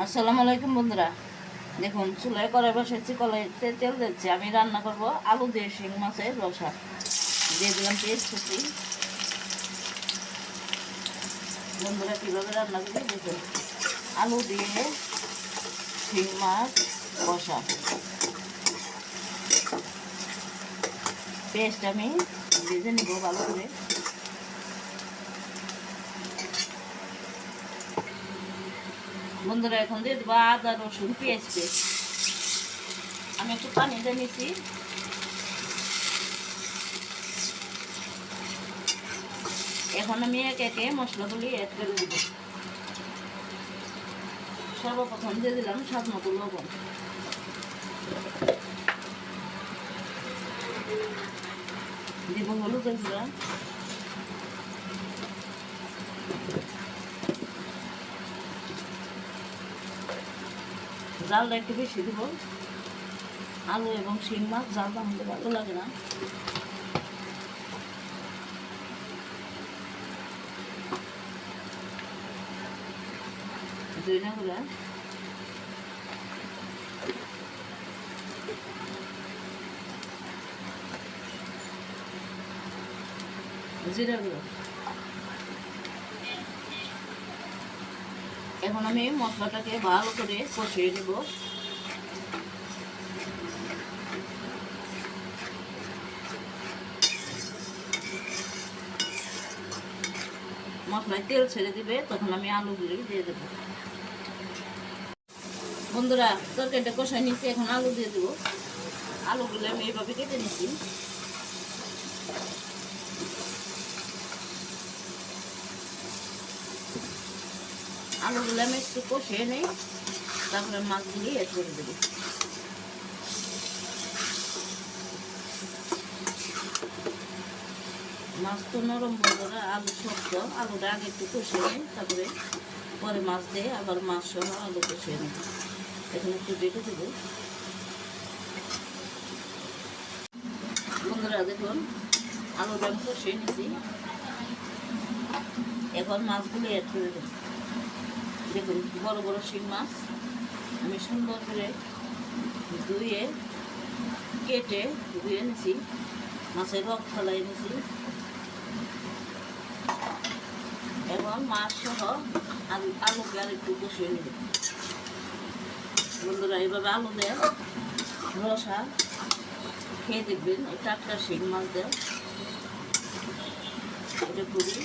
আসসালামু আলাইকুম বন্ধুরা। দেখুন, চুলায় কড়াই বসেছি কড়াইতে তেল দিচ্ছি। আমি রান্না করব আলু দিয়ে শিং মাছের রসা। দিয়ে দিলাম পেস্ট কুচি বন্ধুরা, কীভাবে রান্না করি দেখুন। আলু দিয়ে শিং মাছ, রসা। পেস্ট আমি ভেজে নিব ভালো করে। বন্ধুরা, এখন দিয়ে দেবো আদা, রসুন, পেঁয়াজ পেস্ট আমি একটু পানি নিচ্ছি। এখন আমি এক একে মশলাগুলি অ্যাড করে দেবো সর্বপ্রথম দিয়ে দিলাম স্বাদ মতো লবণ। দিব হলুদের গুঁড়া জালটা একটু বেশি দিব। আলু এবং শিং মাছ, জালটা আমাদের ভালো লাগে না। দুইটা করে জিরা গুঁড়ো। এখন আমি মশলাটাকে ভালো করে কষিয়ে নেব। মশলায় তেল ছেড়ে দিবে, তখন আমি আলুগুলি দিয়ে দেবো। বন্ধুরা, তরকারিটা কষাই নিচ্ছি, এখন আলু দিয়ে দেবো। আলুগুলো আমি এইভাবে কেটে নিচ্ছি। আলুগুলো আমি একটু কষিয়ে নেই, তারপরে মাছগুলি এড করে দেবো। মাছ তো নরম বন্ধুরা আলু শক্ত, আলুটা আগে একটু কষিয়ে নেই, তারপরে পরে মাছ দিয়ে আবার মাছ সহ আলু কষিয়ে নেই এখানে একটু ডেকে দেবো। বন্ধুরা, দেখুন, আলুটা আমি কষিয়ে নিছি। এখন মাছগুলি অ্যাড করে দেবো। দেখুন, বড় বড় শিং মাছ। আমি সুন্দর করে ধুয়ে, কেটে ধুয়ে নিছি মাছের রক ফেলাই নিছি এবং মাছ সহ আলু, আলুকে আর একটু কষিয়ে নেব। বন্ধুরা এইভাবে আলু দেয়, রসা, খেয়ে দেখবেন, এই টাটকা শিং মাছ দেয়। এটা খুবই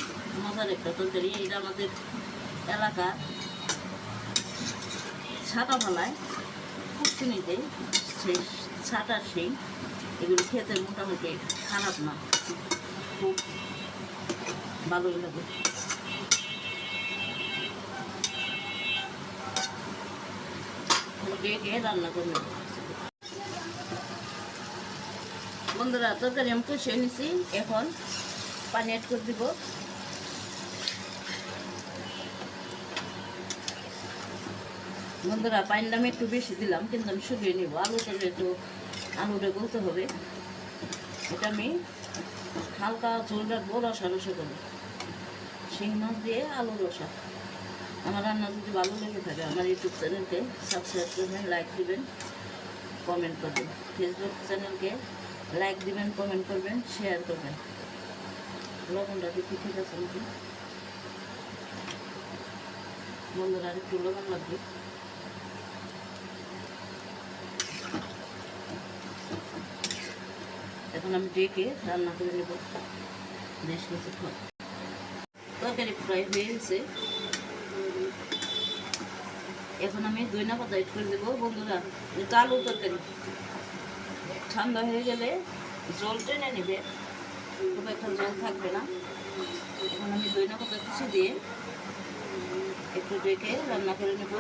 মজার একটা তরকারি। এটা আমাদের এলাকার ছাতা ফালায় পুষ্টিনিতে সেই ছাটার সেই, এগুলো খেতে মোটামুটি খারাপ না। খুব ভালোই লাগে। রান্না বন্ধুরা, তরকারি আমি কষিয়ে নিছি। এখন পানি অ্যাড করে দিব। বন্ধুরা পানিটা আমি একটু বেশি দিলাম, কিন্তু আমি শুকিয়ে নিব। আলুটা একটু, আলুটা গলতে হবে। এটা আমি হালকা ঝোল রাখব, রসা রসা করে। শিং মাছ দিয়ে আলু রসা। আমার রান্না যদি ভালো লেগে থাকে, আমার ইউটিউব চ্যানেলকে সাবস্ক্রাইব করবেন লাইক দিবেন কমেন্ট করবেন। ফেসবুক চ্যানেলকে লাইক দিবেন কমেন্ট করবেন শেয়ার করবেন। লবণটা দেখি ঠিক আছে নাকি? বন্ধুরা আর একটু লবণ লাগবে। এখন আমি ডেকে রান্না করে নেব। বেশ কিছুক্ষণ। তরকারি ফ্রাই হয়ে গেছে। এখন আমি দইনা পাতা এড করে দেবো বন্ধুরা আলু তরকারি ঠান্ডা হয়ে গেলে জল টেনে নেবে। খুব একটা জল থাকবে না। এখন আমি দইনা পাতা কিছু দিয়ে একটু ডেকে রান্না করে নেব।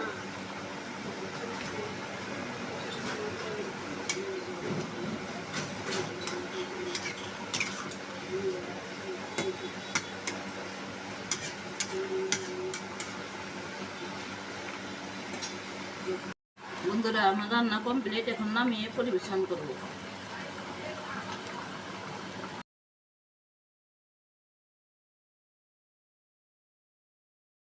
বন্ধুরা আমার রান্না কমপ্লিট এখন নামিয়ে পরিবেশন করব।